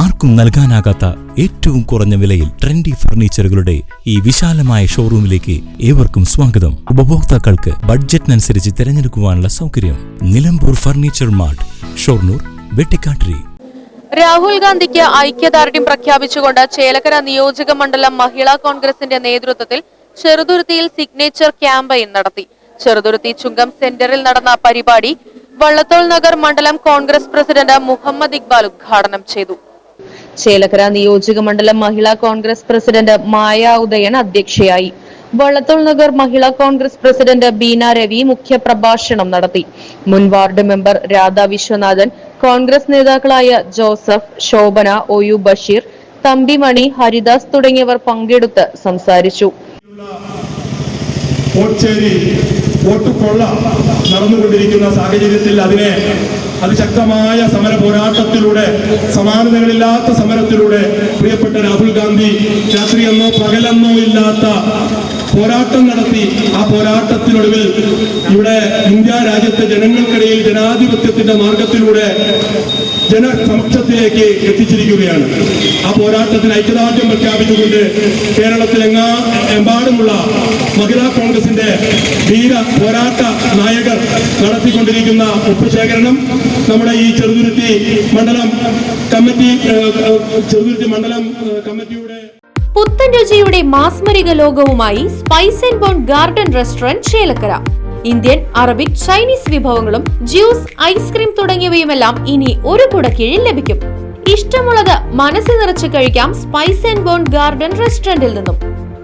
ആർക്കും നൽകാനാകാത്ത ഏറ്റവും കുറഞ്ഞ വിലയിൽ ട്രെൻഡി ഫർണിച്ചറുകളുടെ ഈ വിശാലമായ ഷോറൂമിലേക്ക് ഏവർക്കും സ്വാഗതം. ഉപഭോക്താക്കൾക്ക് ബഡ്ജറ്റിനനുസരിച്ച് തിരഞ്ഞെടുക്കുവാനുള്ള സൗകര്യം നിലമ്പൂർ ഫർണിച്ചർ മാർട്ട് ഷൊർണൂർ വെട്ടിക്കാട്ടിരി. രാഹുൽ ഗാന്ധിക്ക് ഐക്യദാർഢ്യം പ്രഖ്യാപിച്ചുകൊണ്ട് ചേലക്കര നിയോജക മണ്ഡലം മഹിളാ കോൺഗ്രസിന്റെ നേതൃത്വത്തിൽ ചെറുതുരുത്തിയിൽ സിഗ്നേച്ചർ ക്യാമ്പയിൻ നടത്തി. ചെറുതുരുത്തി ചുങ്കം സെന്ററിൽ നടന്ന പരിപാടി വള്ളത്തോൾ നഗർ മണ്ഡലം കോൺഗ്രസ് പ്രസിഡന്റ് മുഹമ്മദ് ഇക്ബാൽ ഉദ്ഘാടനം ചെയ്തു. ചേലക്കര നിയോജക മണ്ഡലം മഹിളാ കോൺഗ്രസ് പ്രസിഡന്റ് മായ ഉദയൻ അധ്യക്ഷയായി. വള്ളത്തോൾ നഗർ മഹിളാ കോൺഗ്രസ് പ്രസിഡന്റ് ബീന രവി മുഖ്യപ്രഭാഷണം നടത്തി. മുൻ ward member Radha Viswanathan Congress നേതാക്കളായ ജോസഫ് ശോഭന ഒയു ബഷീർ തമ്പിമണി ഹരിദാസ് തുടങ്ങിയവർ പങ്കെടുത്ത് സംസാരിച്ചു. നടന്നുകൊണ്ടിരിക്കുന്ന സാഹചര്യത്തിൽ അതിനെ അതിശക്തമായ സമര പോരാട്ടത്തിലൂടെ സമാനതകളില്ലാത്ത സമരത്തിലൂടെ പ്രിയപ്പെട്ട രാഹുൽ ഗാന്ധി രാത്രിയെന്നോ പകലെന്നോ ഇല്ലാത്ത പോരാട്ടം നടത്തി ആ പോരാട്ടത്തിനൊടുവിൽ ഇവിടെ ഇന്ത്യ രാജ്യത്തെ ജനങ്ങൾക്കിടയിൽ ജനാധിപത്യത്തിന്റെ മാർഗത്തിലൂടെ ജനസമക്ഷത്തിലേക്ക് എത്തിച്ചിരിക്കുകയാണ്. ആ പോരാട്ടത്തിന് ഐക്യദാർഢ്യം പ്രഖ്യാപിച്ചുകൊണ്ട് കേരളത്തിലെങ്ങാ എമ്പാടുമുള്ള മഹിളാ കോൺഗ്രസിന്റെ ധീര പോരാത്ത നായകർ നടത്തിക്കൊണ്ടിരിക്കുന്ന ഒപ്പുശേഖരണം നമ്മുടെ ഈ ചെറുതുരുത്തി മണ്ഡലം കമ്മിറ്റി ചെറുതുരുത്തി മണ്ഡലം കമ്മിറ്റിയുടെ പുത്തൻ രുചിയുടെ മാസ്മരിക ലോകവുമായി spice and bone garden restaurant Chelakkara. Indian Arabic Chinese വിഭവങ്ങളും ജ്യൂസ് ഐസ്ക്രീം തുടങ്ങിയവയുമെല്ലാം ഇനി ഒരു കുടക്കീഴിൽ ലഭിക്കും. ഇഷ്ടമുള്ളത് മനസ്സ് നിറച്ച് കഴിക്കാം സ്പൈസ് ആൻഡ് ബോൺ ഗാർഡൻ റെസ്റ്റോറന്റിൽ നിന്നും.